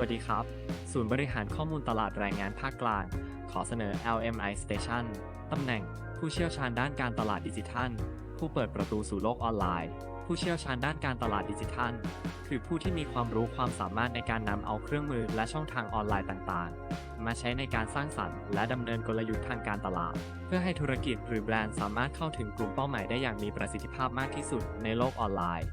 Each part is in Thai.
วัสดีครับ ศูนย์บริหารข้อมูลตลาดแรงงานภาคกลาง ขอเสนอ LMI Station ตำแหน่ง ผู้เชี่ยวชาญด้านการตลาดดิจิทัล ผู้เปิดประตูสู่โลกออนไลน์ ผู้เชี่ยวชาญด้านการตลาดดิจิทัล คือผู้ที่มีความรู้ความสามารถในการนำเอาเครื่องมือและช่องทางออนไลน์ต่างๆ มาใช้ในการสร้างสรรค์และดำเนินกลยุทธ์ทางการตลาด เพื่อให้ธุรกิจหรือแบรนด์สามารถเข้าถึงกลุ่มเป้าหมายได้อย่างมีประสิทธิภาพมากที่สุดในโลกออนไลน์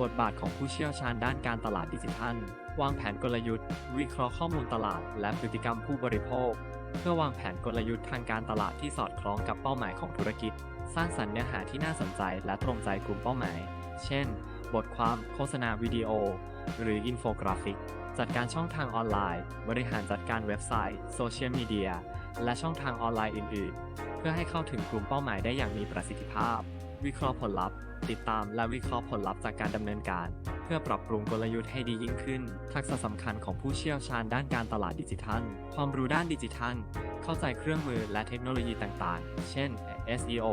บทบาทของผู้เชี่ยวชาญด้านการตลาดดิจิทัล วางแผนกลยุทธ์ วิเคราะห์ข้อมูลตลาด และพฤติกรรมผู้บริโภค เพื่อวางแผนกลยุทธ์ทางการตลาดที่สอดคล้องกับเป้าหมายของธุรกิจ สร้างสรรค์เนื้อหาที่น่าสนใจและตรงใจกลุ่มเป้าหมาย เช่น บทความโฆษณาวิดีโอ หรืออินโฟกราฟิก จัดการช่องทางออนไลน์ บริหารจัดการเว็บไซต์โซเชียลมีเดียและช่องทางออนไลน์อื่น ๆ เพื่อให้เข้าถึงกลุ่มเป้าหมายได้อย่างมีประสิทธิภาพ วิเคราะห์ผลลัพธ์ ติดตามและวิเคราะห์ผลลัพธ์จากการดำเนินการ เพื่อปรับปรุงกลยุทธ์ให้ดียิ่งขึ้น ทักษะสำคัญของผู้เชี่ยวชาญด้านการตลาดดิจิทัล ความรู้ด้านดิจิทัล เข้าใจเครื่องมือและเทคโนโลยีต่างๆ เช่น SEO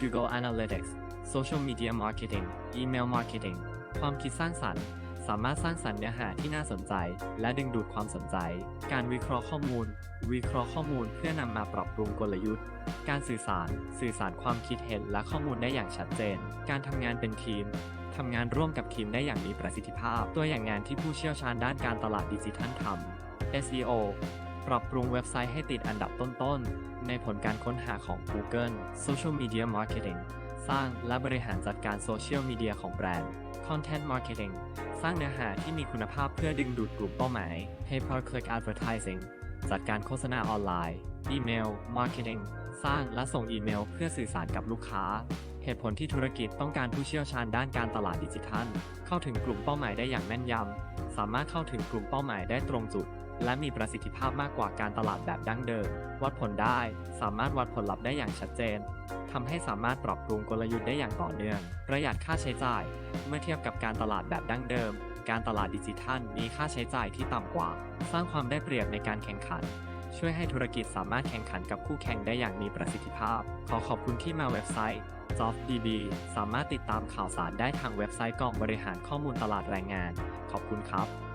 Google Analytics Social Media Marketing Email Marketing ความคิดสร้างสรรค์ สามารถสร้างสรรค์เนื้อหาที่น่าสนใจ และดึงดูดความสนใจ การวิเคราะห์ข้อมูล วิเคราะห์ข้อมูลเพื่อนำมาปรับปรุงกลยุทธ์ การสื่อสาร สื่อสารความคิดเห็นและข้อมูลได้อย่างชัดเจน การทำงานเป็นทีมทำงานร่วมกับทีมได้อย่างมีประสิทธิภาพ ตัวอย่างงานที่ผู้เชี่ยวชาญด้านการตลาดดิจิทัลทำ SEO ปรับปรุงเว็บไซต์ให้ติดอันดับต้นๆ ในผลการค้นหาของ Google Social Media Marketing สร้างและบริหารจัดการโซเชียลมีเดียของแบรนด์ Content Marketing สร้างเนื้อหาที่มีคุณภาพเพื่อดึงดูดกลุ่มเป้าหมาย Pay per click advertising จัดการโฆษณาออนไลน์ Email Marketing สร้างและส่งอีเมลเพื่อสื่อสารกับลูกค้า เหตุผลที่ธุรกิจต้องการผู้เชี่ยวชาญด้านการตลาดดิจิทัล เข้าถึงกลุ่มเป้าหมายได้อย่างแม่นยำ สามารถเข้าถึงกลุ่มเป้าหมายได้ตรงจุด และมีประสิทธิภาพมากกว่าการตลาดแบบดั้งเดิม วัดผลได้ สามารถวัดผลลัพธ์ได้อย่างชัดเจนทำให้สามารถปรับปรุงกลยุทธ์ได้อย่างต่อเนื่อง ประหยัดค่าใช้จ่าย เมื่อเทียบกับการตลาดแบบดั้งเดิม การตลาดดิจิทัลมีค่าใช้จ่ายที่ต่ำกว่า สร้างความได้เปรียบในการแข่งขัน ช่วยให้ธุรกิจสามารถแข่งขันกับคู่แข่งได้อย่างมีประสิทธิภาพ ขอขอบคุณที่มาเว็บไซต์ JobDB สามารถติดตามข่าวสารได้ทางเว็บไซต์กองบริหารข้อมูลตลาดแรงงาน ขอบคุณครับ